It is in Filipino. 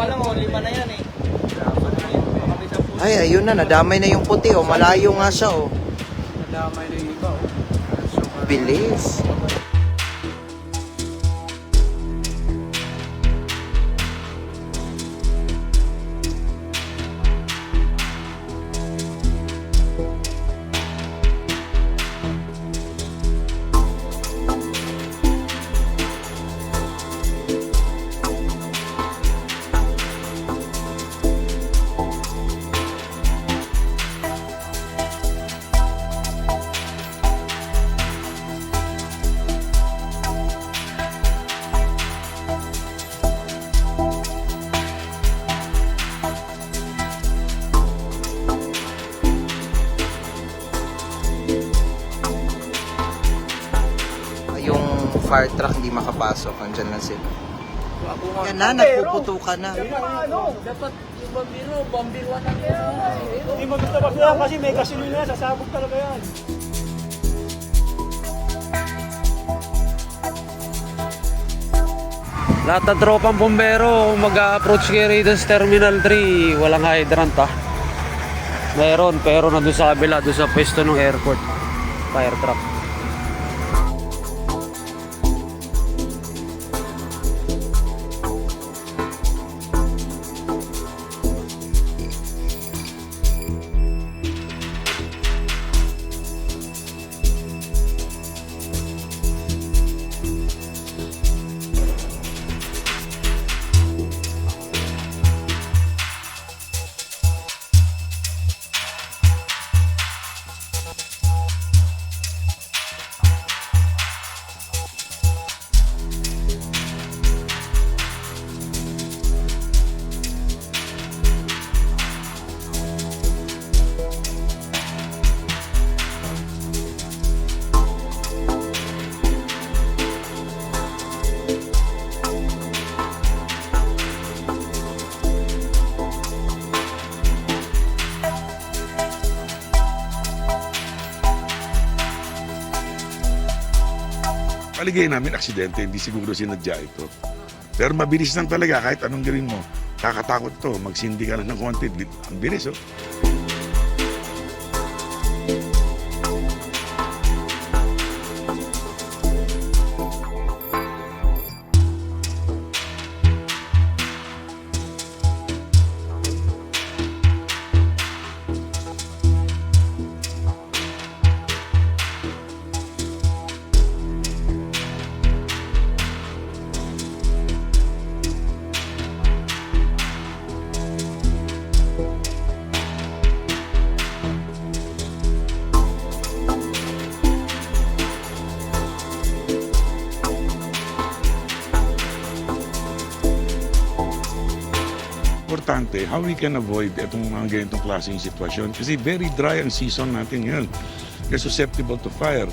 pa lang, oh, lima na yan eh. Ay, ayun na, nadamay na yung puti, oh. Malayo nga siya, oh. Nadamay na yung iba, oh. So, Bilis. Fire truck hindi makapasok, nandyan lang sila. Yan na, nagpuputukan na. Ano? Dapat yung bambiro, bambiruan na yan. Hindi mo gusto ba kasi may gasolina, sasabog talaga yan. Lahat ng tropang bombero, mag-approach kayo rito sa Terminal 3, walang hydrant ah. Meron, pero nandun sa kabila, doon sa pwesto ng airport. Fire truck. Paligay namin aksidente, hindi siguro sinadya ito. Pero mabilis lang talaga kahit anong gawin mo. Kakatakot to, magsindi ka lang ng konti. Ang bilis oh. Importante, how we can avoid itong mga ganitong klaseng sitwasyon. Kasi very dry ang season natin ngayon. They're susceptible to fire.